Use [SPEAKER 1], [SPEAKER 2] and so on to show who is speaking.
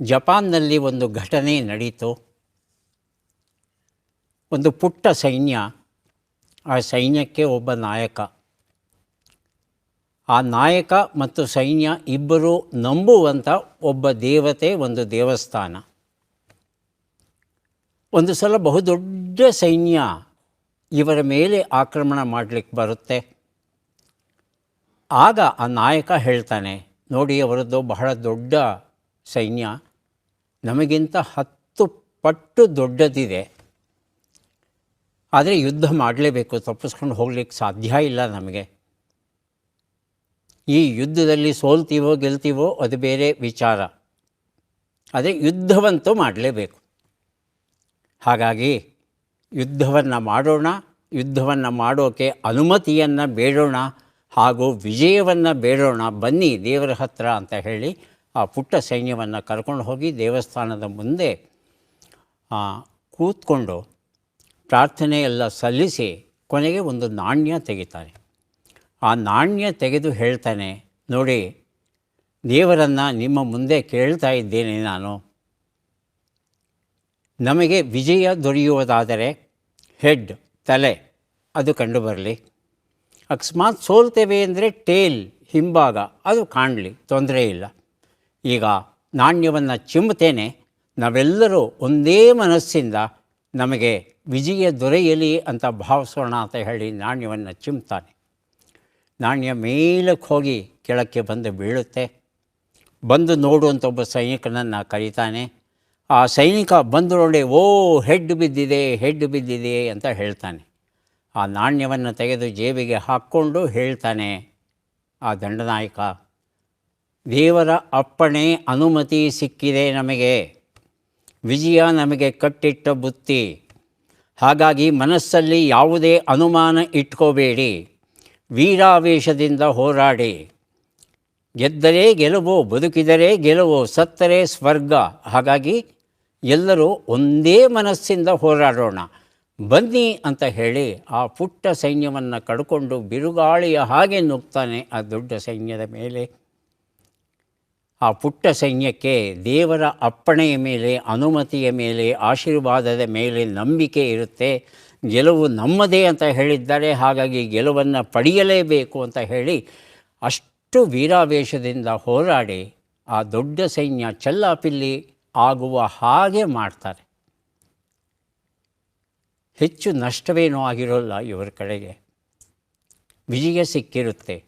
[SPEAKER 1] ಜಪಾನ್ನಲ್ಲಿ ಒಂದು ಘಟನೆ ನಡೀತು. ಒಂದು ಪುಟ್ಟ ಸೈನ್ಯ, ಆ ಸೈನ್ಯಕ್ಕೆ ಒಬ್ಬ ನಾಯಕ. ಆ ನಾಯಕ ಮತ್ತು ಸೈನ್ಯ ಇಬ್ಬರು ನಂಬುವಂಥ ಒಬ್ಬ ದೇವತೆ, ಒಂದು ದೇವಸ್ಥಾನ. ಒಂದು ಸಲ ಬಹುದೊಡ್ಡ ಸೈನ್ಯ ಇವರ ಮೇಲೆ ಆಕ್ರಮಣ ಮಾಡಲಿಕ್ಕೆ ಬರುತ್ತೆ. ಆಗ ಆ ನಾಯಕ ಹೇಳ್ತಾನೆ, ನೋಡಿ, ಅವರದ್ದು ಬಹಳ ದೊಡ್ಡ ಸೈನ್ಯ. ನಮಗಿಂತ ಹತ್ತು ಪಟ್ಟು ದೊಡ್ಡದಿದೆ. ಆದರೆ ಯುದ್ಧ ಮಾಡಲೇಬೇಕು, ತಪ್ಪಿಸ್ಕೊಂಡು ಹೋಗ್ಲಿಕ್ಕೆ ಸಾಧ್ಯ ಇಲ್ಲ ನಮಗೆ. ಈ ಯುದ್ಧದಲ್ಲಿ ಸೋಲ್ತೀವೋ ಗೆಲ್ತೀವೋ ಅದು ಬೇರೆ ವಿಚಾರ. ಆದರೆ ಯುದ್ಧವಂತೂ ಮಾಡಲೇಬೇಕು. ಹಾಗಾಗಿ ಯುದ್ಧವನ್ನು ಮಾಡೋಣ, ಯುದ್ಧವನ್ನು ಮಾಡೋಕೆ ಅನುಮತಿಯನ್ನು ಬೇಡೋಣ ಹಾಗೂ ವಿಜಯವನ್ನು ಬೇಡೋಣ, ಬನ್ನಿ ದೇವರ ಹತ್ರ ಅಂತ ಹೇಳಿ ಆ ಪುಟ್ಟ ಸೈನ್ಯವನ್ನು ಕರ್ಕೊಂಡು ಹೋಗಿ ದೇವಸ್ಥಾನದ ಮುಂದೆ ಕೂತ್ಕೊಂಡು ಪ್ರಾರ್ಥನೆ ಎಲ್ಲ ಸಲ್ಲಿಸಿ ಕೊನೆಗೆ ಒಂದು ನಾಣ್ಯ ತೆಗಿತಾನೆ ಆ ನಾಣ್ಯ ತೆಗೆದು ಹೇಳ್ತಾನೆ, ನೋಡಿ, ದೇವರನ್ನು ನಿಮ್ಮ ಮುಂದೆ ಕೇಳ್ತಾ ಇದ್ದೇನೆ ನಾನು. ನಮಗೆ ವಿಜಯ ದೊರೆಯುವುದಾದರೆ ಹೆಡ್, ತಲೆ, ಅದು ಕಂಡುಬರಲಿ. ಅಕಸ್ಮಾತ್ ಸೋಲ್ತೇವೆ ಅಂದರೆ ಟೇಲ್, ಹಿಂಭಾಗ, ಅದು ಕಾಣಲಿ, ತೊಂದರೆ ಇಲ್ಲ. ಈಗ ನಾಣ್ಯವನ್ನು ಚಿಮ್ಮುತ್ತೇನೆ. ನಾವೆಲ್ಲರೂ ಒಂದೇ ಮನಸ್ಸಿಂದ ನಮಗೆ ವಿಜಯ ದೊರೆಯಲಿ ಅಂತ ಭಾವಿಸೋಣ ಅಂತ ಹೇಳಿ ನಾಣ್ಯವನ್ನು ಚಿಮ್ತಾನೆ ನಾಣ್ಯ ಮೇಲಕ್ಕೆ ಹೋಗಿ ಕೆಳಕ್ಕೆ ಬಂದು ಬೀಳುತ್ತೆ. ಬಂದು ನೋಡುವಂಥ ಒಬ್ಬ ಸೈನಿಕನನ್ನು ಕರೀತಾನೆ. ಆ ಸೈನಿಕ ಬಂದು ನೋಡಿ, ಓ, ಹೆಡ್ ಬಿದ್ದಿದೆ ಹೆಡ್ ಬಿದ್ದಿದೆ ಅಂತ ಹೇಳ್ತಾನೆ. ಆ ನಾಣ್ಯವನ್ನು ತೆಗೆದು ಜೇಬಿಗೆ ಹಾಕ್ಕೊಂಡು ಹೇಳ್ತಾನೆ ಆ ದಂಡನಾಯಕ. ದೇವರ ಅಪ್ಪಣೆ ಅನುಮತಿ ಸಿಕ್ಕಿದೆ ನಮಗೆ. ವಿಜಯ ನಮಗೆ ಕಟ್ಟಿಟ್ಟ ಬುತ್ತಿ. ಹಾಗಾಗಿ ಮನಸ್ಸಲ್ಲಿ ಯಾವುದೇ ಅನುಮಾನ ಇಟ್ಕೋಬೇಡಿ. ವೀರಾವೇಶದಿಂದ ಹೋರಾಡಿ. ಗೆದ್ದರೆ ಗೆಲುವು, ಬದುಕಿದರೆ ಗೆಲುವು, ಸತ್ತರೆ ಸ್ವರ್ಗ. ಹಾಗಾಗಿ ಎಲ್ಲರೂ ಒಂದೇ ಮನಸ್ಸಿಂದ ಹೋರಾಡೋಣ. ಬನ್ನಿ ಅಂತ ಹೇಳಿ ಆ ಪುಟ್ಟ ಸೈನ್ಯವನ್ನು ಕಡ್ಕೊಂಡು ಬಿರುಗಾಳಿಯ ಹಾಗೆ ನುಗ್ತಾನೆ ಆ ದೊಡ್ಡ ಸೈನ್ಯದ ಮೇಲೆ. ಆ ಪುಟ್ಟ ಸೈನ್ಯಕ್ಕೆ ದೇವರ ಅಪ್ಪಣೆಯ ಮೇಲೆ, ಅನುಮತಿಯ ಮೇಲೆ, ಆಶೀರ್ವಾದದ ಮೇಲೆ ನಂಬಿಕೆ ಇರುತ್ತೆ. ಗೆಲುವು ನಮ್ಮದೇ ಅಂತ ಹೇಳಿದ್ದಾರೆ. ಹಾಗಾಗಿ ಗೆಲುವನ್ನು ಪಡೆಯಲೇಬೇಕು ಅಂತ ಹೇಳಿ ಅಷ್ಟು ವೀರಾವೇಶದಿಂದ ಹೋರಾಡಿ ಆ ದೊಡ್ಡ ಸೈನ್ಯ ಚೆಲ್ಲಾಪಿಲ್ಲಿ ಆಗುವ ಹಾಗೆ ಮಾಡ್ತಾರೆ. ಹೆಚ್ಚು ನಷ್ಟವೇನೂ ಆಗಿರೋಲ್ಲ ಇವರ ಕಡೆಗೆ. ವಿಜಯ ಸಿಕ್ಕಿರುತ್ತೆ.